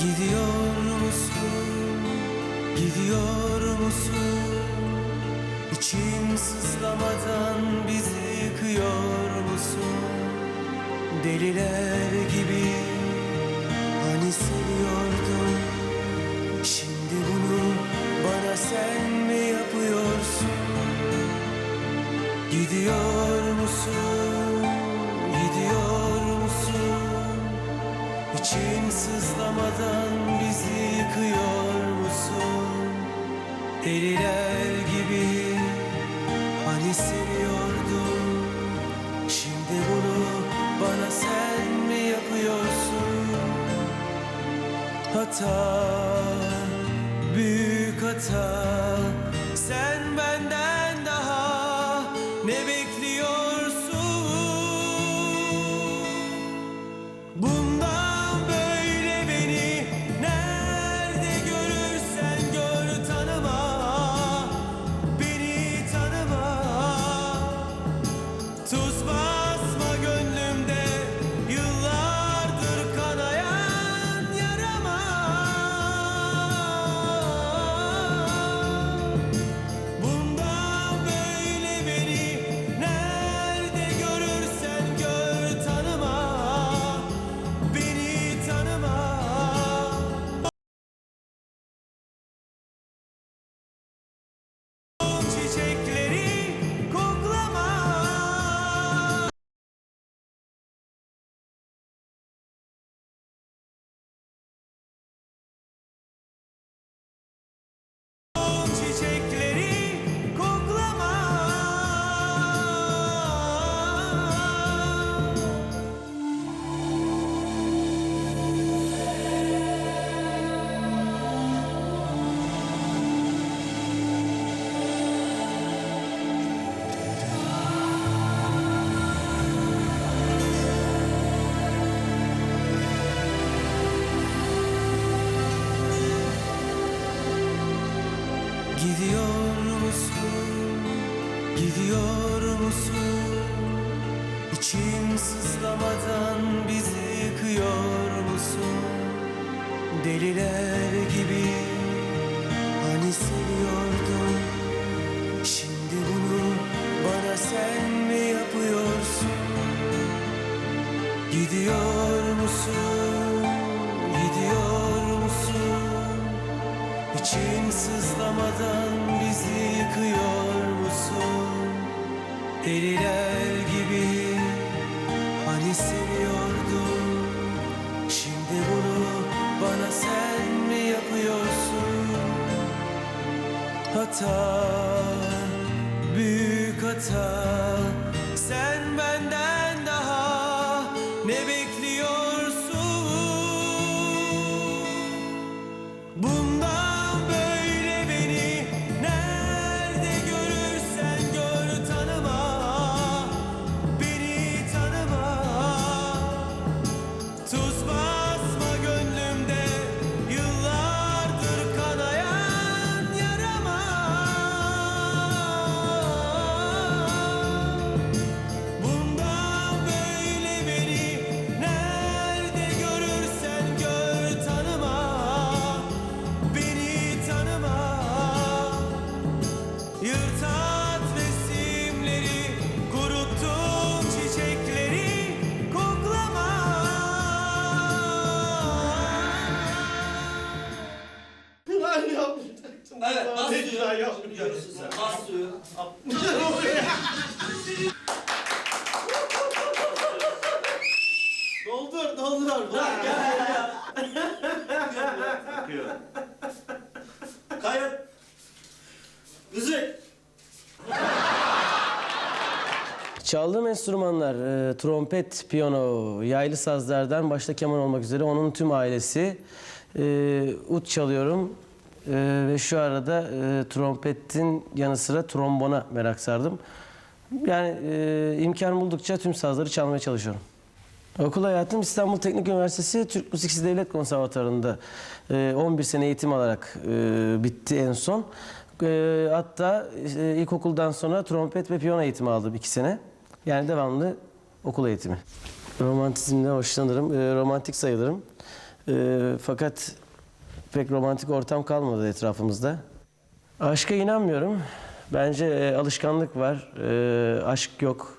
Gidiyor musun? Gidiyor musun? İçin sızlamadan bizi yıkıyor musun? Deliler gibi hani seviyordun Şimdi bunu bana sen mi yapıyorsun? Gidiyor musun? İçim sızlamadan bizi yıkıyor musun? Deliler gibi hani seviyordum Şimdi bunu bana sen mi yapıyorsun? Hata, büyük hata Gidiyor musun? Gidiyor musun? İçim sızlamadan bizi yıkıyor musun? Deliler gibi hani seviyordun Şimdi bunu bana sen mi yapıyorsun? Gidiyor musun? İçim sızlamadan bizi yıkıyor musun? Deliler gibi hani seviyordum Şimdi bunu bana sen mi yapıyorsun? Hata, büyük hata Sen benden daha ne bekliyorsun? Evet, bas Ne suyu. güzel sen. Bas suyu. Doldur, doldur. Bırak gel gel Kayıt. Müzik. Çaldığım enstrümanlar e, trompet, piyano, yaylı sazlardan başta keman olmak üzere onun tüm ailesi. E, ut çalıyorum E, ve şu arada e, trompetin yanı sıra trombona merak sardım. Yani e, imkan buldukça tüm sazları çalmaya çalışıyorum. Okul hayatım İstanbul Teknik Üniversitesi Türk Müziksiz Devlet Konservatuarı'nda e, 11 sene eğitim alarak e, bitti en son. E, hatta e, ilkokuldan sonra trompet ve piyano eğitimi aldım 2 sene. Yani devamlı okul eğitimi. Romantizmden hoşlanırım. E, romantik sayılırım. E, fakat pek romantik ortam kalmadı etrafımızda. Aşka inanmıyorum. Bence e, alışkanlık var. E, aşk yok.